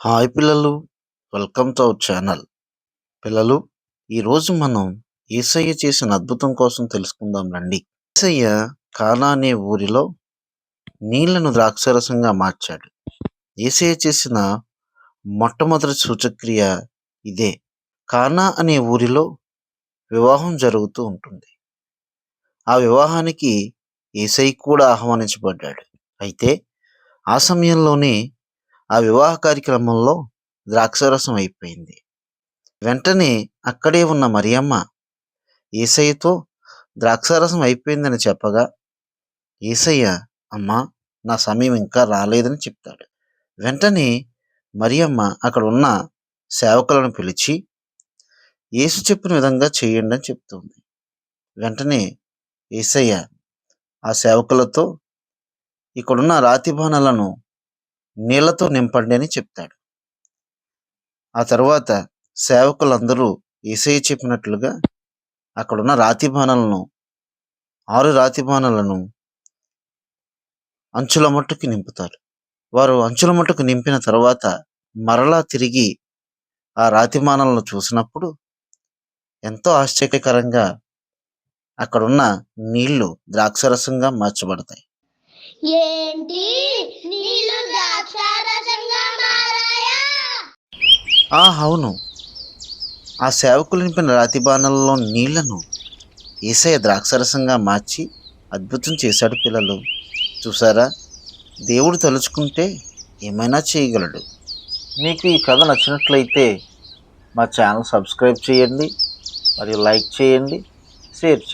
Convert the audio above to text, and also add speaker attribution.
Speaker 1: Hi పిల్లలు welcome to our channel. పిల్లలు ఈరోజు మనం ఏసయ్య చేసిన అద్భుతం కోసం తెలుసుకుందాం రండి. ఏసయ్య కానా అనే ఊరిలో నీళ్ళను ద్రాక్షరసంగా మార్చాడు. ఏసయ్య చేసిన మొట్టమొదటి సూచక్రియ ఇదే. కానా అనే ఊరిలో వివాహం జరుగుతూ ఉంటుంది. ఆ వివాహానికి ఏసై కూడా ఆహ్వానించబడ్డాడు. అయితే ఆ సమయంలోనే ఆ వివాహ కార్యక్రమంలో ద్రాక్షరసం అయిపోయింది. వెంటనే అక్కడే ఉన్న మరియమ్మ ఏసయ్యతో ద్రాక్షారసం అయిపోయిందని చెప్పగా ఏసయ్య అమ్మా నా సమయం ఇంకా రాలేదని చెప్తాడు వెంటనే మరియమ్మ అక్కడ ఉన్న సేవకులను పిలిచి యేసు చెప్పిన విధంగా చేయండి అని చెప్తుంది వెంటనే ఏసయ్య ఆ సేవకులతో ఇక్కడున్న రాతి బాణలను నీళ్ళతో నింపండి అని చెప్తాడు. ఆ తర్వాత సేవకులందరూ ఏసయ్య చెప్పినట్లుగా అక్కడున్న రాతి బాణలను ఆరు రాతి బాణలను అంచుల మట్టుకు నింపుతారు. వారు అంచుల మట్టుకు నింపిన తర్వాత మరలా తిరిగి ఆ రాతిమానాలను చూసినప్పుడు ఎంతో ఆశ్చర్యకరంగా అక్కడున్న నీళ్ళు ద్రాక్షరసంగా మార్చబడతాయి.
Speaker 2: ఏంటి?
Speaker 1: ఆ అవును. ఆ సేవకులు నింపిన రాతి బాణలలో నీళ్ళను ఏసయ్య ద్రాక్షరసంగా మార్చి అద్భుతం చేశాడు పిల్లలు. చూసారా దేవుడు తలుచుకుంటే ఏమైనా చేయగలడు. మీకు ఈ కథ నచ్చినట్లయితే మా ఛానల్ సబ్స్క్రైబ్ చేయండి మరియు లైక్ చేయండి షేర్ చేయండి.